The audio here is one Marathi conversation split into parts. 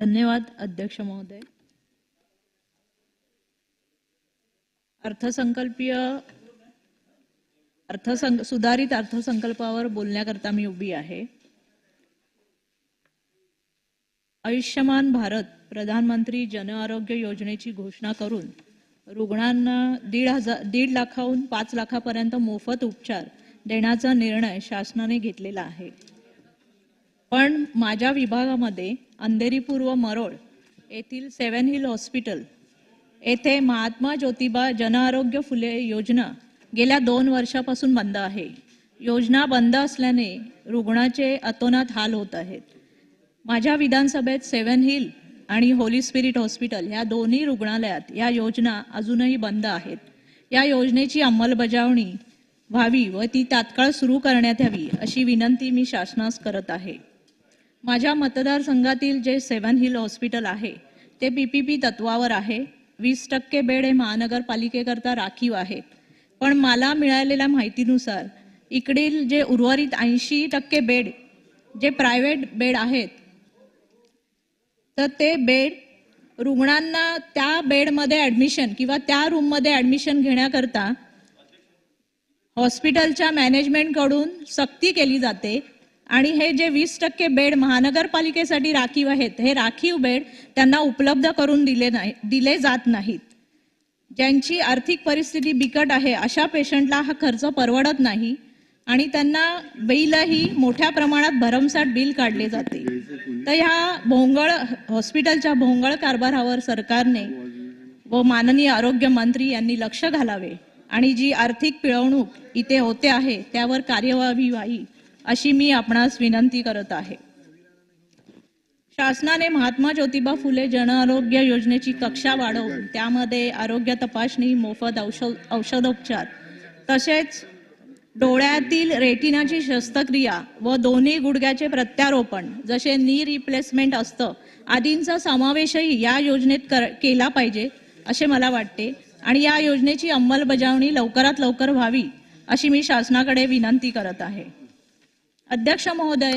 धन्यवाद अध्यक्ष महोदय. अर्थसंकल्पीय अर्थसंक सुधारित अर्थसंकल्पावर बोलण्याकरता मी उभी आहे. आयुष्यमान भारत प्रधानमंत्री जन आरोग्य योजनेची घोषणा करून रुग्णांना दीड हजार दीड लाखाहून पाच लाखापर्यंत मोफत उपचार देण्याचा निर्णय शासनाने घेतलेला आहे. पण माझ्या विभागामध्ये अंधेरीपूर व मरोळ येथील सेवन हिल हॉस्पिटल येथे महात्मा ज्योतिबा जनआरोग्य फुले योजना गेल्या दोन वर्षापासून बंद आहे. योजना बंद असल्याने रुग्णाचे अतोनात हाल होत आहेत. माझ्या विधानसभेत सेवन हिल आणि होली स्पिरिट हॉस्पिटल या दोन्ही रुग्णालयात या योजना अजूनही बंद आहेत. या योजनेची अंमलबजावणी व्हावी व ती तात्काळ सुरू करण्यात यावी अशी विनंती मी शासनास करत आहे. माझ्या मतदारसंघातील जे सेवन हिल हॉस्पिटल आहे ते पी पी पी तत्वावर आहे. वीस टक्के बेड हे महानगरपालिकेकरता राखीव आहेत. पण मला मिळालेल्या माहितीनुसार इकडील जे उर्वरित ऐंशी टक्के बेड जे प्रायव्हेट बेड आहेत तर ते बेड रुग्णांना त्या बेडमध्ये ॲडमिशन किंवा त्या रूममध्ये ॲडमिशन घेण्याकरता हॉस्पिटलच्या मॅनेजमेंटकडून सक्ती केली जाते. आणि हे जे वीस टक्के बेड महानगरपालिकेसाठी राखीव आहेत हे राखीव बेड त्यांना उपलब्ध करून दिले नाही दिले जात नाहीत. ज्यांची आर्थिक परिस्थिती बिकट आहे अशा पेशंटला हा खर्च परवडत नाही आणि त्यांना बिलही मोठ्या प्रमाणात भरमसाठ बिल काढले जाते. तर ह्या भोंगळ हॉस्पिटलच्या भोंगळ कारभारावर सरकारने व माननीय आरोग्य मंत्री यांनी लक्ष घालावे आणि जी आर्थिक पिळवणूक इथे होते आहे त्यावर कार्यवाही व्हावी. अशी मी आपणास विनंती करत आहे. शासनाने महात्मा ज्योतिबा फुले जनआरोग्य योजनेची कक्षा वाढवून त्यामध्ये आरोग्य तपासणी मोफत औषध औषधोपचार तसेच डोळ्यातील रेटिनाची शस्त्रक्रिया व दोन्ही गुडघ्याचे प्रत्यारोपण जसे नी रिप्लेसमेंट असतं आदींचा समावेशही या योजनेत कर केला पाहिजे असे मला वाटते. आणि या योजनेची अंमलबजावणी लवकरात लवकर व्हावी अशी मी शासनाकडे विनंती करत आहे. अध्यक्ष महोदय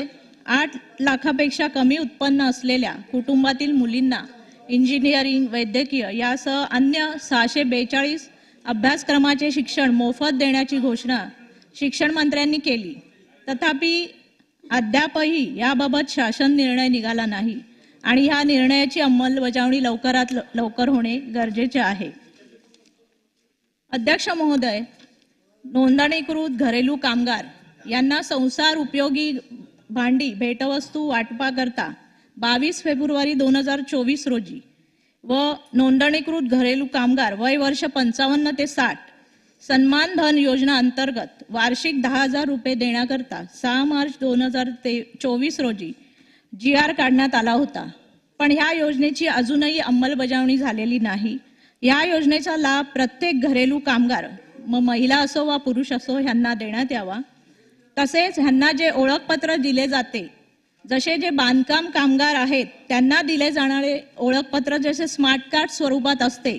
आठ लाखापेक्षा कमी उत्पन्न असलेल्या कुटुंबातील मुलींना इंजिनिअरिंग वैद्यकीय यासह अन्य सहाशे बेचाळीस अभ्यासक्रमाचे शिक्षण मोफत देण्याची घोषणा शिक्षण मंत्र्यांनी केली. तथापि अद्यापही याबाबत शासन निर्णय निघाला नाही आणि ह्या निर्णयाची अंमलबजावणी लवकरात ल- लवकर होणे गरजेचे आहे. अध्यक्ष महोदय नोंदणीकृत घरेलू कामगार यांना संसार उपयोगी भांडी भेटवस्तू वाटपाकरता बावीस फेब्रुवारी दोन हजार चोवीस रोजी व नोंदणीकृत घरेलू कामगार वय वर्ष पंचावन्न ते साठ सन्मान धन योजना अंतर्गत वार्षिक दहा हजार रुपये देण्याकरता सहा मार्च दोन हजार ते चोवीस रोजी जी आर काढण्यात आला होता. पण ह्या योजनेची अजूनही अंमलबजावणी झालेली नाही. या योजनेचा लाभ प्रत्येक घरेलू कामगार मग महिला असो वा पुरुष असो ह्यांना देण्यात यावा. तसेच ह्यांना जे ओळखपत्र दिले जाते जसे जे बांधकाम कामगार आहेत त्यांना दिले जाणारे ओळखपत्र जसे स्मार्ट कार्ड स्वरूपात असते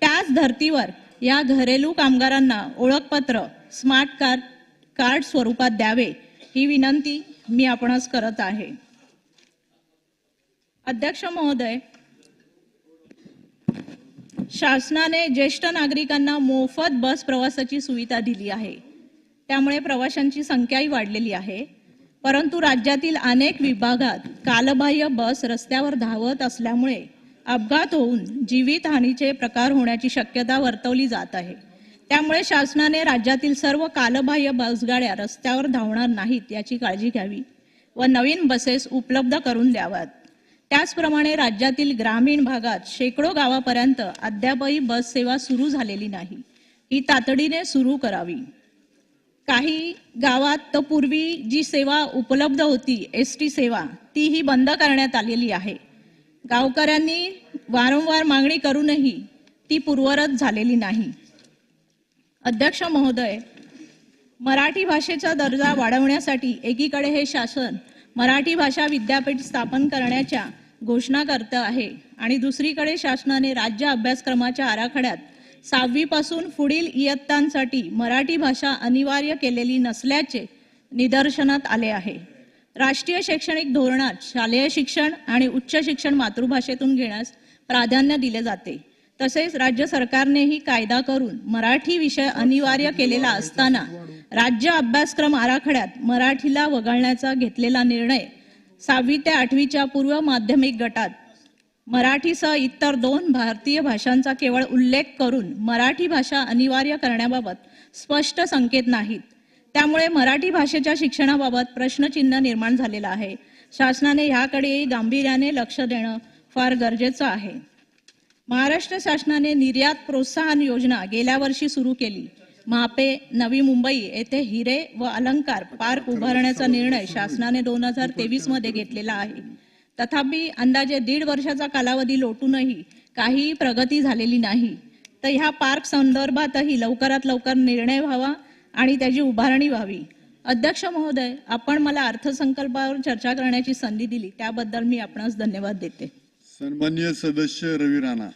त्याच धर्तीवर या घरेलू कामगारांना ओळखपत्र स्मार्ट कार्ड कार्ड स्वरूपात द्यावे ही विनंती मी आपणास करत आहे. अध्यक्ष महोदय शासनाने ज्येष्ठ नागरिकांना मोफत बस प्रवासाची सुविधा दिली आहे. त्यामुळे प्रवाशांची संख्याही वाढलेली आहे. परंतु राज्यातील अनेक विभागात कालबाह्य बस रस्त्यावर धावत असल्यामुळे अपघात होऊन जीवितहानीचे प्रकार होण्याची शक्यता वर्तवली जात आहे. त्यामुळे शासनाने राज्यातील सर्व कालबाह्य बसगाड्या रस्त्यावर धावणार नाहीत याची काळजी घ्यावी व नवीन बसेस उपलब्ध करून द्याव्यात. त्याचप्रमाणे राज्यातील ग्रामीण भागात शेकडो गावापर्यंत अद्यापही बस सेवा सुरू झालेली नाही. ही तातडीने सुरू करावी. काही गावात तर पूर्वी जी सेवा उपलब्ध होती एस टी सेवा तीही बंद करण्यात आलेली आहे. गावकऱ्यांनी वारंवार मागणी करूनही ती पूर्वरत झालेली नाही. अध्यक्ष महोदय मराठी भाषेचा दर्जा वाढवण्यासाठी एकीकडे हे शासन मराठी भाषा विद्यापीठ स्थापन करण्याच्या घोषणा करतं आहे आणि दुसरीकडे शासनाने राज्य अभ्यासक्रमाच्या आराखड्यात सहावीपासून पुढील इयत्तांसाठी मराठी भाषा अनिवार्य केलेली नसल्याचे निदर्शनात आले आहे. राष्ट्रीय शैक्षणिक धोरणात शालेय शिक्षण आणि उच्च शिक्षण मातृभाषेतून घेण्यास प्राधान्य दिले जाते. तसेच राज्य सरकारनेही कायदा करून मराठी विषय अनिवार्य केलेला असताना राज्य अभ्यासक्रम आराखड्यात मराठीला वगळण्याचा घेतलेला निर्णय सहावी ते आठवीच्या पूर्व माध्यमिक गटात मराठीसह इतर दोन भारतीय भाषांचा केवळ उल्लेख करून मराठी भाषा अनिवार्य करण्याबाबत स्पष्ट संकेत नाहीत. त्यामुळे मराठी भाषेच्या शिक्षणाबाबत प्रश्नचिन्ह निर्माण झालेलं आहे. शासनाने ह्याकडे गांभीर्याने लक्ष देणं फार गरजेचं आहे. महाराष्ट्र शासनाने निर्यात प्रोत्साहन योजना गेल्या वर्षी सुरू केली. मापे नवी मुंबई येथे हिरे व अलंकार पार्क उभारण्याचा निर्णय शासनाने दोन हजार तेवीसमध्ये घेतलेला आहे. तथापि अंदाजे दीड वर्षाचा कालावधी लोटूनही काही प्रगती झालेली नाही. तर ह्या पार्क संदर्भातही लवकरात लवकर निर्णय व्हावा आणि त्याची उभारणी व्हावी. अध्यक्ष महोदय आपण मला अर्थसंकल्पावर चर्चा करण्याची संधी दिली. त्याबद्दल मी आपणास धन्यवाद देते. सन्मान्य सदस्य रवी राणा.